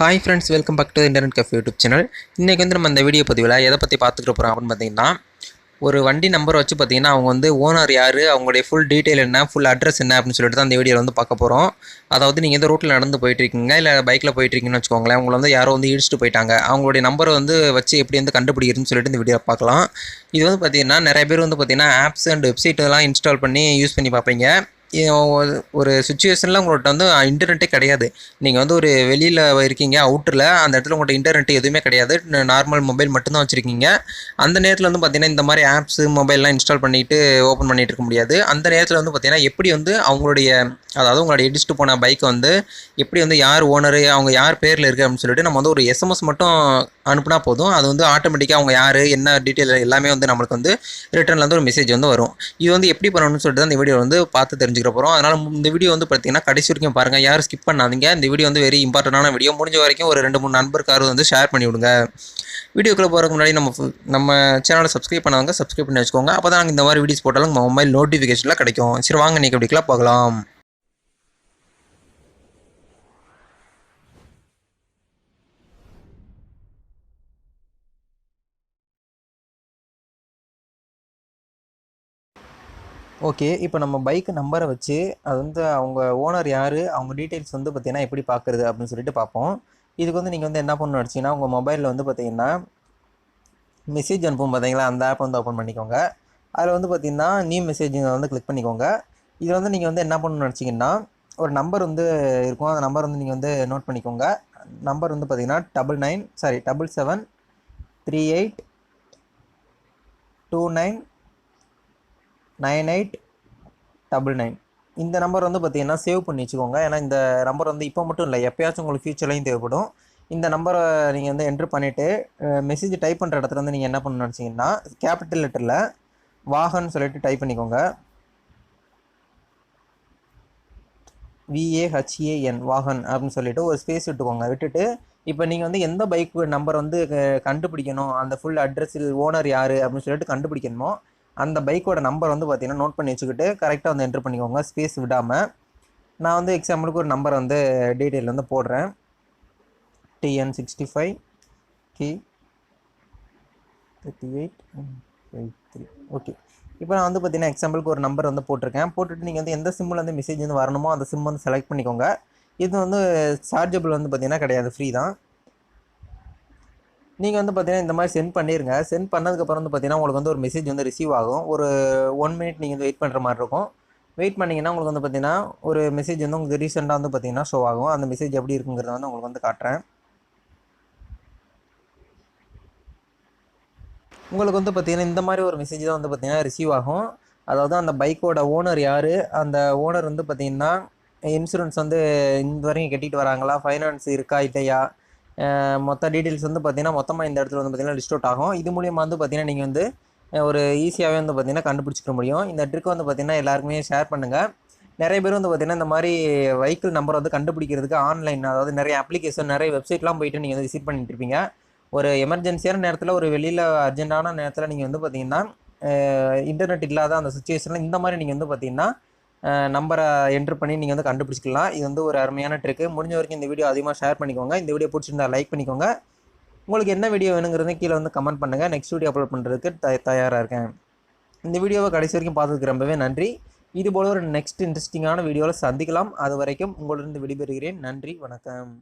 Hi friends welcome back to internet cafe YouTube channel இன்றைக்கி வந்து நம்ம இந்த வீடியோ பதிவில் எதை பற்றி பார்த்துக்கிட்டு போகிறோம் அப்படின்னு பார்த்தீங்கன்னா ஒரு வண்டி நம்பர் வச்சு பார்த்தீங்கன்னா அவங்க வந்து ஓனர் யார் அவங்களுடைய ஃபுல் டீட்டெயில் என்ன ஃபுல் அட்ரஸ் என்ன அப்படின்னு சொல்லிட்டு தான் இந்த வீடியோவில் வந்து பார்க்க போகிறோம் அதாவது நீங்கள் எந்த ரூட்டில் நடந்து போயிட்டுருக்கீங்க இல்லை பைக்கில் போயிட்டுருக்கீங்கன்னு வச்சுக்கோங்களேன் அவங்கள வந்து யாரோ வந்து இடிச்சிட்டு போயிட்டாங்க. அவங்களுடைய நம்பரை வந்து வச்சு எப்படி வந்து கண்டுபிடிக்கிறதுன்னு சொல்லிட்டு இந்த வீடியோ பார்க்கலாம். இது வந்து பார்த்தீங்கன்னா நிறைய பேர் வந்து பார்த்தீங்கன்னா ஆப்ஸ் அண்ட் வெப்சைட் இதெல்லாம் இன்ஸ்டால் பண்ணி யூஸ் பண்ணி பார்ப்பீங்க. ஒரு- சுச்சுவேஷனில் உங்கள்கிட்ட வந்து இன்டர்நெட்டே கிடையாது. நீங்கள் வந்து ஒரு வெளியில் இருக்கீங்க அவுட்டரில் அந்த இடத்துல உங்கள்கிட்ட இன்டர்நெட் எதுவுமே கிடையாது. நார்மல் மொபைல் மட்டும்தான் வச்சுருக்கீங்க. அந்த நேரத்தில் வந்து பார்த்தீங்கன்னா இந்த மாதிரி ஆப்ஸு மொபைல்லாம் இன்ஸ்டால் பண்ணிட்டு ஓப்பன் பண்ணிகிட்டு இருக்க முடியாது. அந்த நேரத்தில் வந்து பார்த்திங்கன்னா எப்படி வந்து அவங்களுடைய அதாவது உங்களோட இடிச்சிட்டு போன பைக்கை வந்து எப்படி வந்து யார் ஓனரு அவங்க யார் பேரில் இருக்குது அப்படின்னு சொல்லிட்டு நம்ம வந்து ஒரு எஸ்எம்எஸ் மட்டும் அனுப்புனா போதும். அது வந்து ஆட்டோமேட்டிக்காக அவங்க யார் என்ன டீட்டெயில் எல்லாமே வந்து நம்மளுக்கு வந்து ரிட்டர்னில் வந்து ஒரு மெசேஜ் வந்து வரும். இது வந்து எப்படி பண்ணணும்னு சொல்லிட்டு தான் இந்த வீடியோ வந்து பார்த்து தெரிஞ்சுக்க போகிறோம் அதனால் இந்த வீடியோ வந்து பார்த்தீங்கன்னா கடைசி வரைக்கும் பாருங்கள் யாரும் ஸ்கிப் பண்ணாதீங்க. இந்த வீடியோ வந்து வெரி இம்பார்ட்டண்டான வீடியோ முடிஞ்ச வரைக்கும் ஒரு ரெண்டு மூணு நண்பருக்காரு வந்து ஷேர் பண்ணி விடுங்க. வீடியோக்குள்ளே போகிறதுக்கு முன்னாடி நம்ம நம்ம சேனலை சப்ஸ்கிரைப் பண்ணாதவங்க சப்ஸ்கிரைப் பண்ணி வச்சுக்கோங்க. அப்போ தான் இந்த மாதிரி வீடியோஸ் போட்டாலும் நம்ம மொபைல் நோட்டிஃபிகேஷனில் கிடைக்கும். சரி வாங்க நீங்கள் அப்படிக்கலாம் பார்க்கலாம் ஓகே இப்போ நம்ம பைக் நம்பரை வச்சு அது வந்து அவங்க ஓனர் யார் அவங்க டீட்டெயில்ஸ் வந்து பார்த்தீங்கன்னா எப்படி பார்க்குறது அப்படின்னு சொல்லிட்டு பார்ப்போம் இதுக்கு வந்து நீங்கள் வந்து என்ன பண்ணணும் நினச்சிங்கன்னா உங்கள் மொபைலில் வந்து பார்த்தீங்கன்னா மெசேஜ் அனுப்பும் பார்த்தீங்களா அந்த ஆப் வந்து ஓப்பன் பண்ணிக்கோங்க. அதில் வந்து பார்த்திங்கன்னா நியூ மெசேஜ் வந்து கிளிக் பண்ணிக்கோங்க. இதில் வந்து நீங்கள் வந்து என்ன பண்ணணும்னு நினச்சிங்கன்னா ஒரு நம்பர் வந்து இருக்கும். அந்த நம்பர் வந்து நீங்கள் வந்து நோட் பண்ணிக்கோங்க. நம்பர் வந்து பார்த்திங்கன்னா double nine sorry double seven three eight two nine nine eight double nine. இந்த நம்பர் வந்து பார்த்தீங்கன்னா சேவ் பண்ணி வச்சுக்கோங்க. ஏன்னா இந்த நம்பர் வந்து இப்போ மட்டும் இல்லை எப்பயாச்சும் உங்களுக்கு ஃபியூச்சர்லையும் தேவைப்படும். இந்த நம்பரை நீங்கள் வந்து என்ட்ரு பண்ணிவிட்டு மெசேஜ் டைப் பண்ணுற இடத்துல வந்து நீங்கள் என்ன பண்ணணும்னு நினச்சிங்கன்னா கேபிட்டல் லெட்டரில் வாகன் சொல்லிட்டு டைப் பண்ணிக்கோங்க. விஏஹெச்ஏஎன் வாகன் அப்படின்னு சொல்லிட்டு ஒரு ஸ்பேஸ் விட்டுக்கோங்க. விட்டுட்டு இப்போ நீங்கள் வந்து எந்த பைக் நம்பர் வந்து கண்டுபிடிக்கணும் அந்த ஃபுல் அட்ரஸில் ஓனர் யார் அப்படின்னு சொல்லிட்டு கண்டுபிடிக்கணுமோ அந்த பைக்கோட நம்பர் வந்து பார்த்தீங்கன்னா நோட் பண்ணி வச்சுக்கிட்டு கரெக்டாக வந்து என்ட்ரு பண்ணிக்கோங்க ஸ்பேஸ் விடாமல் நான் வந்து எக்ஸாம்பிளுக்கு ஒரு நம்பர் வந்து டீட்டெயில் வந்து போடுறேன். டிஎன் சிக்ஸ்டி ஃபைவ் கி தேர்ட்டி எயிட் த்ரீ ஓகே இப்போ நான் வந்து பார்த்தீங்கன்னா எக்ஸாம்பிளுக்கு ஒரு நம்பர் வந்து போட்டிருக்கேன். போட்டுட்டு நீங்கள் வந்து எந்த சிம்மில் வந்து மெசேஜ் வந்து வரணுமோ அந்த சிம் வந்து செலக்ட் பண்ணிக்கோங்க. இது வந்து சார்ஜபிள் வந்து பார்த்தீங்கன்னா கிடையாது ஃப்ரீ தான். நீங்கள் வந்து பார்த்தீங்கன்னா இந்த மாதிரி சென்ட் பண்ணிடுங்க சென்ட் பண்ணதுக்கப்புறம் வந்து பார்த்தீங்கன்னா உங்களுக்கு வந்து ஒரு மெசேஜ் வந்து ரிசீவ் ஆகும். ஒரு ஒன் மினிட் நீங்கள் வந்து வெயிட் பண்ணுற மாதிரி இருக்கும். வெயிட் பண்ணிங்கன்னா உங்களுக்கு வந்து பார்த்தீங்கன்னா ஒரு மெசேஜ் வந்து உங்களுக்கு ரீசெண்டாக வந்து பார்த்தீங்கன்னா ஷோ ஆகும். அந்த மெசேஜ் எப்படி இருக்குங்கிறத வந்து உங்களுக்கு வந்து காட்டுறேன். உங்களுக்கு வந்து பார்த்தீங்கன்னா இந்த மாதிரி ஒரு மெசேஜ் தான் வந்து பார்த்தீங்கன்னா ரிசீவ் ஆகும். அதாவது அந்த பைக்கோட ஓனர் யார்? அந்த ஓனர் வந்து பார்த்திங்கன்னா இன்சூரன்ஸ் வந்து இந்த வரைக்கும் கட்டிட்டு வராங்களா? ஃபைனான்ஸ் இருக்கா? இல்லையா? மொத்த டீட்டெயில்ஸ் வந்து பார்த்தீங்கன்னா மொத்தமாக இந்த இடத்துல வந்து பார்த்தீங்கன்னா லிஸ்ட் அவுட் ஆகும். இது மூலியமாக வந்து பார்த்தீங்கன்னா நீங்கள் வந்து ஒரு ஈஸியாகவே வந்து பார்த்திங்கன்னா கண்டுபிடிச்சிக்க முடியும். இந்த ட்ரிக் வந்து பார்த்தீங்கன்னா எல்லாருக்குமே ஷேர் பண்ணுங்கள் நிறைய பேர் வந்து பார்த்திங்கன்னா இந்த மாதிரி வெஹிக்கிள் நம்பர் வந்து கண்டுபிடிக்கிறதுக்கு ஆன்லைன் அதாவது நிறைய அப்ளிகேஷன் நிறைய வெப்சைட்லாம் போயிட்டு நீங்கள் வந்து விசிட் பண்ணிட்டு இருப்பீங்க. ஒரு எமர்ஜென்சியான நேரத்தில் ஒரு வெளியில் அர்ஜென்ட்டான நேரத்தில் நீங்கள் வந்து பார்த்தீங்கன்னா இன்டர்நெட் இல்லாத அந்த சுச்சுவேஷனில் இந்த மாதிரி நீங்கள் வந்து பார்த்தீங்கன்னா நம்பரை என்ட்ரு பண்ணி நீங்கள் வந்து கண்டுபிடிச்சிக்கலாம். இது வந்து ஒரு அருமையான ட்ரிக்கு முடிஞ்ச வரைக்கும் இந்த வீடியோ அதிகமாக ஷேர் பண்ணிக்கோங்க. இந்த வீடியோ பிடிச்சிருந்தா லைக் பண்ணிக்கோங்க. உங்களுக்கு என்ன வீடியோ வேணுங்கிறது கீழே வந்து கமெண்ட் பண்ணுங்கள் நெக்ஸ்ட் வீடியோ அப்லோட் பண்ணுறதுக்கு த தயாராக இருக்கேன். இந்த வீடியோவை கடைசி வரைக்கும் பார்த்ததுக்கு ரொம்பவே நன்றி. இதுபோல் ஒரு நெக்ஸ்ட் இன்ட்ரெஸ்டிங்கான வீடியோவில் சந்திக்கலாம். அது வரைக்கும் உங்களிருந்து விடைபெறுகிறேன். நன்றி. வணக்கம்.